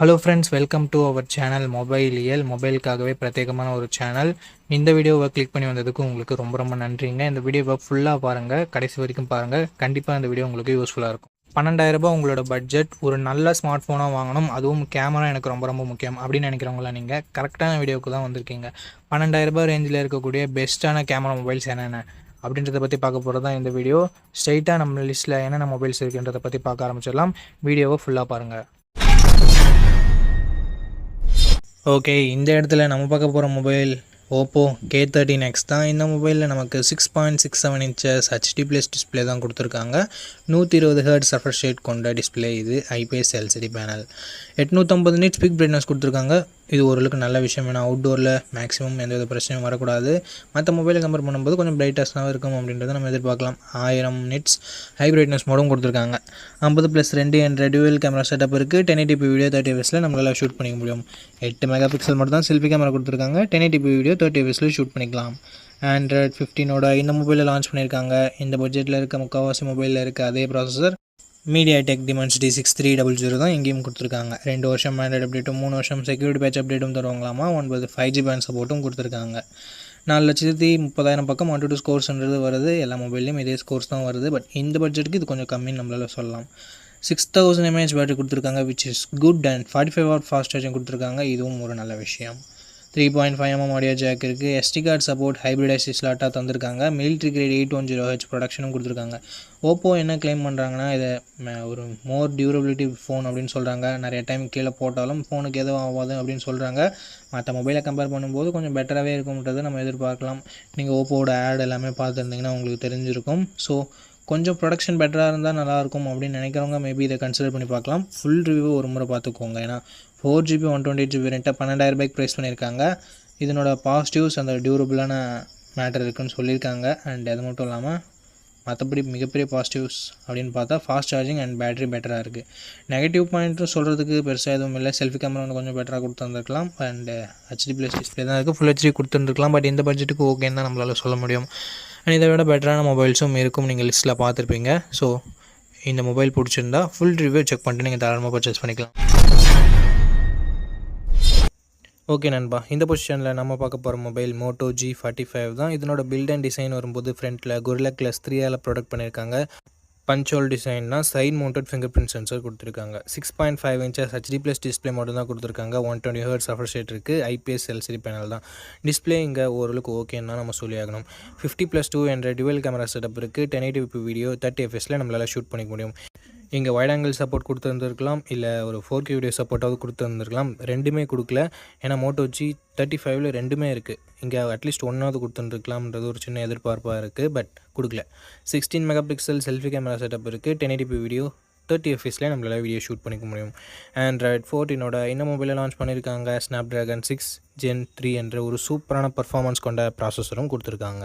Hello friends welcome to our channel mobile இயல் மொபைலுக்காகவே பிரத்யேகமான ஒரு சேனல் இந்த வீடியோவை கிளிக் பண்ணி வந்ததுக்கு உங்களுக்கு ரொம்ப ரொம்ப நன்றிங்க. இந்த வீடியோவை ஃபுல்லாக பாருங்கள் கடைசி வரைக்கும் பாருங்கள் கண்டிப்பாக இந்த வீடியோ உங்களுக்கு யூஸ்ஃபுல்லாக இருக்கும். பன்னெண்டாயிரம் ரூபாய் உங்களோட பட்ஜெட் ஒரு நல்ல ஸ்மார்ட் ஃபோனாக வாங்கணும். அதுவும் கேமரா எனக்கு ரொம்ப ரொம்ப முக்கியம் அப்படின்னு நினைக்கிறவங்கள நீங்கள் கரெக்டான வீடியோவுக்கு தான் வந்திருக்கீங்க. பன்னெண்டாயிரம் ரூபாய் ரேஞ்சில் இருக்கக்கூடிய பெஸ்ட்டான கேமரா மொபைல்ஸ் என்னென்ன? அப்படின்றத பற்றி பார்க்க போகிறது தான் இந்த வீடியோ. ஸ்ட்ரைட்டாக நம்ம லிஸ்ட்டில் என்னென்ன மொபைல்ஸ் இருக்குன்றதை பற்றி பார்க்க ஆரம்பிச்சிடலாம். வீடியோவை ஃபுல்லாக பாருங்கள் ஓகே இந்த இடத்துல நம்ம பார்க்க போகிற mobile Oppo K thirteen X தான். இந்த மொபைலில் நமக்கு six point six seven inches HD plus display தான் கொடுத்துருக்காங்க. நூற்றி இருபது ஹர்ட் சஃபர் ஷேட் கொண்ட டிஸ்பிளே இது ஐபிஎஸ் எல்சிடி பேனல் எட்நூற்றம்பது நிட் ஸ்பீக் பிரைட்னஸ் கொடுத்துருக்காங்க. இது ஓரளவுக்கு நல்ல விஷயம். ஏன்னா அவுட்டோரில் மேக்ஸிமம் எந்த வித பிரச்சனையும் வரக்கூடாது. மற்ற மொபைலை கம்பேர் பண்ணும்போது கொஞ்சம் பிரைட்டஸ்டாக இருக்கும் அப்படின்றத நம்ம எதிர்பார்க்கலாம். ஆயிரம் நிட்ஸ் ஹை பிரைட்னஸ் மோடும் கொடுத்துருக்காங்க. ஐம்பது ப்ளஸ் ரெண்டு என்ற டியூவல் கேமரா செட்டப் இருக்குது ten eighty P video thirty எஃப்எஸில் நம்மளால் ஷூட் பண்ணிக்க முடியும். எட்டு மெகா பிக்சல் மட்டும் தான் செல்ஃபி கேமரா கொடுத்துருக்காங்க ten eighty P video thirty எஃப்எஸில் shoot பண்ணிக்கலாம். ஆண்ட்ராய்ட் ஃபிஃப்டீனோட இந்த மொபைலில் லான்ச் பண்ணியிருக்காங்க இந்த பட்ஜெட்டில் இருக்க முக்கால்வாசி மொபைலில் இருக்க அதே processor MediaTek D six three double zero தான் எங்கேயும் கொடுத்துருக்காங்க. ரெண்டு வருஷம் ஆண்ட்ராய்டு அப்டேட்டும் மூணு வருஷம் செக்யூரிட்டி பேட்ச் அப்டேட்டும் தருவாங்களாமா? ஒன்பது ஃபைவ் ஜி பேண்ட் சப்போர்ட்டும் கொடுத்துருக்காங்க. நாலு லட்சத்தி முப்பதாயிரம் பக்கம் ஒன் டூ ஸ்கோர்ஸ்ன்றது வருது. எல்லா மொபைல்லையும் இதே ஸ்கோர்ஸ் தான் வருது. பட் இந்த பட்ஜெட்டுக்கு இது கொஞ்சம் கம்மின்னு நம்மளால் சொல்லலாம். சிக்ஸ் தௌசண்ட் எம்ஏஹெச் பேட்டரி கொடுத்துருக்காங்க which is good and forty five hour fast charging கொடுத்துருக்காங்க. இதுவும் ஒரு நல்ல விஷயம். Three point five mm audio jack இருக்குது எஸ்டி கார்டு சப்போர்ட் ஹைப்ரிடைஸ் ஸ்லாட்டாக தந்திருக்காங்க. Military grade eight one zero H ப்ரொடக்ஷனும் கொடுத்துருக்காங்க. ஓப்போ என்ன க்ளைம் பண்ணுறாங்கன்னா இதை ம- ஒரு மோர் டியூரபிலிட்டி ஃபோன் அப்படின்னு சொல்கிறாங்க நிறைய டைம் கீழே போட்டாலும் ஃபோனுக்கு எதுவும் ஆகாது அப்படின்னு சொல்கிறாங்க மற்ற மொபைலை கம்பேர் பண்ணும்போது கொஞ்சம் பெட்டராகவே இருக்கும்ன்றதை நம்ம எதிர்பார்க்கலாம். நீங்கள் ஓப்போவோட ஆட் எல்லாமே பார்த்துருந்தீங்கன்னா உங்களுக்கு தெரிஞ்சிருக்கும். ஸோ கொஞ்சம் ப்ரொடக்ஷன் பெட்டராக இருந்தால் நல்லாயிருக்கும் அப்படின்னு நினைக்கிறவங்க மேபி இதை கன்சிடர் பண்ணி பார்க்கலாம். ஃபுல் ரிவ்யூ ஒரு முறை பார்த்துக்கோங்க. ஏன்னா four GB one twenty GB ரெண்ட்டை பன்னெண்டாயிரம் ரூபாய்க்கு ப்ரைஸ் பண்ணியிருக்காங்க. இதனோட பாசிட்டிவ்ஸ் அந்த டியூரபிளான மேட்டர் இருக்குன்னு சொல்லியிருக்காங்க. அண்ட் அது மட்டும் இல்லாமல் மற்றபடி மிகப்பெரிய பாசிட்டிவ்ஸ் அப்படின்னு பார்த்தா ஃபாஸ்ட் சார்ஜிங் அண்ட் பேட்டரி பெட்டராக இருக்குது நெகட்டிவ் பாயிண்ட்டும் சொல்கிறதுக்கு பெருசாக எதுவும் இல்லை. செல்ஃபி கேமரா வந்து கொஞ்சம் பெட்டராக கொடுத்துருந்துருக்கலாம். அண்ட் ஹெச்டி ப்ளஸ் டிஸ்பிளே தான் இருக்குது ஃபுல் ஹெச்டி கொடுத்துருந்துருக்கலாம். பட் இந்த பட்ஜெட்டுக்கு ஓகேன்னு தான் நம்மளால் சொல்ல முடியும். அண்ட் இதை விட பெட்டரான மொபைல்ஸும் இருக்கும் நீங்கள் லிஸ்ட்டில் பார்த்துருப்பீங்க. ஸோ இந்த மொபைல் பிடிச்சிருந்தா ஃபுல் ரிவ்யூ செக் பண்ணிட்டு நீங்கள் தாராளமாக பர்ச்சேஸ் பண்ணிக்கலாம். ஓகே நண்பா. இந்த பொசிஷனில் நம்ம பார்க்க போகிற mobile Moto G forty five தான். இதனோட பில்ட் அண்ட் டிசைன் வரும்போது ஃப்ரண்ட்டில் குரிலா த்ரீ த்ரீயால் ப்ரொடக்ட் பண்ணியிருக்காங்க பஞ்சோல் டிசைன்னா side mounted finger print sensor கொடுத்துருக்காங்க. Six point five inches HD plus display மட்டும் தான் கொடுத்துருக்காங்க. ஒன் டுவெண்ட்டி ஹர்ட்ஸ் சஃபர் ஷேட் இருக்குது ஐபிஎஸ் எல்சிடி பேனல் தான். டிஸ்பிளே இங்கே ஓரளவுக்கு ஓகேன்னா நம்ம சொல்லி ஆகணும் ஃபிஃப்டி ப்ளஸ் டூ என்ற டுவெல் கேமரா செட்டப் இருக்குது டென் எயிட்டி வீடியோ தேர்ட்டி எஃப்எஸில் நம்மளால் ஷூட் பண்ணிக்க முடியும். இங்கே வைட் ஆங்கிள் சப்போர்ட் கொடுத்துருந்துருக்கலாம் இல்லை ஒரு ஃபோர் கே வீடியோ சப்போர்ட்டாவது கொடுத்துருந்துருக்கலாம். ரெண்டுமே கொடுக்கல. ஏன்னா மோட்டோ ஜி தேர்ட்டி ஃபைவ்ல ரெண்டுமே இருக்குது இங்கே அட்லீஸ்ட் ஒன்றாவது கொடுத்துருக்கலாம்ன்றது ஒரு சின்ன எதிர்பார்ப்பாக இருக்குது பட் கொடுக்கல. Sixteen megapixel selfie camera setup இருக்குது டென் எயிட்டி வீடியோ தேர்ட்டி எஃப்எஸ்லேயே நம்மளால் வீடியோ ஷூட் பண்ணிக்க முடியும். ஆண்ட்ராய்ட் ஃபோர்டீனோட இந்த மொபைலில் லான்ச் பண்ணியிருக்காங்க Snapdragon six gen three என்ற ஒரு சூப்பரான பர்ஃபார்மன்ஸ் கொண்ட ப்ராசஸரும் கொடுத்துருக்காங்க.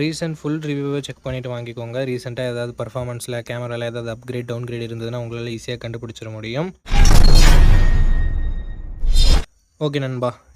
ரீசெண்ட் ஃபுல் ரிவ்யூவை செக் பண்ணிவிட்டு வாங்கிக்கோங்க. ரீசெண்டாக ஏதாவது பர்ஃபார்மன்ஸில் கேமராவில் ஏதாவது அப்கிரேட் டவுன்கிரேட் இருந்ததுன்னா உங்களால் ஈஸியாக கண்டுபிடிச்சிட முடியும். ஓகே நண்பா.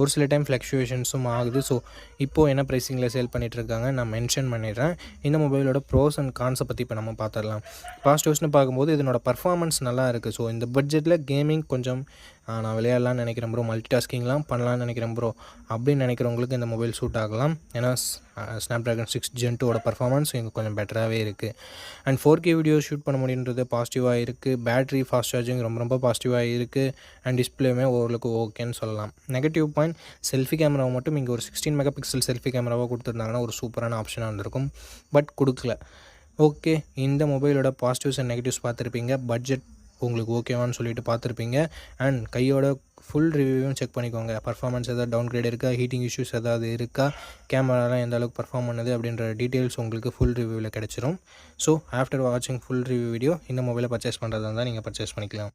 ஒரு சில டைம் ஃப்ளக்ஷுவேஷன்ஸும் ஆகுது. ஸோ இப்போது என்ன ப்ரைஸிங்கில் சேல் பண்ணிகிட்ருக்காங்க நான் மென்ஷன் பண்ணிடுறேன். இந்த மொபைலோட ப்ரோஸ் அண்ட் கான்ஸை பற்றி இப்போ நம்ம பார்த்துடலாம் பாசிட்டிவ்ஸ்னு பார்க்கும்போது இதனோட பர்ஃபார்மன்ஸ் நல்லா இருக்குது ஸோ இந்த பட்ஜெட்டில் கேமிங் கொஞ்சம் நான் விளையாடலாம்னு நினைக்கிறேன் ப்ரோ மல்டி டாஸ்கிங்லாம் பண்ணலாம்னு நினைக்கிறேன் ப்ரோ அப்படின்னு நினைக்கிறவங்களுக்கு இந்த மொபைல் சூட் ஆகலாம். ஏன்னா ஸ்னாப் ட்ராகன் சிக்ஸ் ஜென் டூவோட பர்ஃபார்மன்ஸ் இங்கே கொஞ்சம் பெட்டராகவே இருக்குது and four K video shoot பண்ண முடியுன்றது பாசிட்டிவாக இருக்குது பேட்ரி ஃபாஸ்ட் சார்ஜிங் ரொம்ப ரொம்ப பாசிட்டிவாக இருக்குது அண்ட் டிஸ்பிளேமே ஓரளவுக்கு ஓகேன்னு சொல்லலாம். நெகட்டிவ் பாயிண்ட் செல்ஃபி கேமராவை மட்டும் இங்கே ஒரு சிக்ஸ்டீன் மெகா பிக்சல் செல்ஃபி கேமராவாக கொடுத்துருந்தாங்கன்னா ஒரு சூப்பரான ஆப்ஷனாக இருந்திருக்கும். பட் கொடுக்கல. ஓகே இந்த மொபைலோட பாசிட்டிவ்ஸ் அண்ட் நெகட்டிவ்ஸ் பார்த்துருப்பீங்க. பட்ஜெட் உங்களுக்கு ஓகேவான்னு சொல்லிட்டு பார்த்துருப்பீங்க. அண்ட் கையோட ஃபுல் ரிவ்யூவும் செக் பண்ணிக்கோங்க. பர்ஃபார்மன்ஸ் எதாவது டவுன் கிரேட் இருக்கா? ஹீட்டிங் இஷ்யூஸ் ஏதாவது இருக்கா? கேமராலாம் எந்த அளவுக்கு பர்ஃபார்ம் பண்ணுது அப்படின்ற டீட்டெயில்ஸ் உங்களுக்கு ஃபுல் ரிவ்யூவில் கிடச்சிரும். ஸோ ஆஃப்டர் வாட்சிங் ஃபுல் ரிவ்யூ வீடியோ இந்த மொபைலை பர்ச்சேஸ் பண்ணுறதா இருந்தால் நீங்கள் பர்ச்சேஸ் பண்ணிக்கலாம்.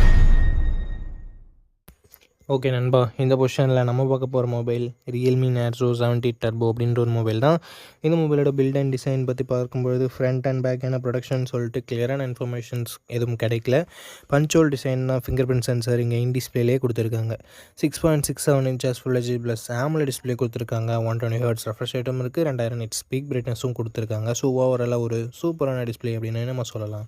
ஓகே நண்பா இந்த பொசிஷனில் நம்ம பார்க்க போகிற mobile Realme Narzo seventy turbo அப்படின்ற ஒரு மொபைல் தான். இந்த மொபைலோட பில்ட் அண்ட் டிசைன் பற்றி பார்க்கும்பொழுது ஃப்ரண்ட் அண்ட் பேக் என்ன ப்ரொடக்ஷன் சொல்லிட்டு கிளியரான இன்ஃபர்மேஷன்ஸ் எதுவும் கிடைக்கல. பஞ்சோல் டிசைன்னா ஃபிங்கர் பிரிண்ட் சென்சர் இங்கே இன் டிஸ்பிளேலே கொடுத்துருக்காங்க. Six point six seven inches full HD plus AMOLED display கொடுத்துருக்காங்க. ஒன் டுவெண்ட்டி ஹர்ட்ஸ் ரெஃப்ரெஷ் ரேட்டும் இருக்குது ரெண்டாயிரம் நெட் ஸ்பீக் பிரைட்னஸும் கொடுத்துருக்காங்க. ஸோ ஓவராலாக ஒரு சூப்பரான டிஸ்பிளே அப்படின்னு நம்ம சொல்லலாம்.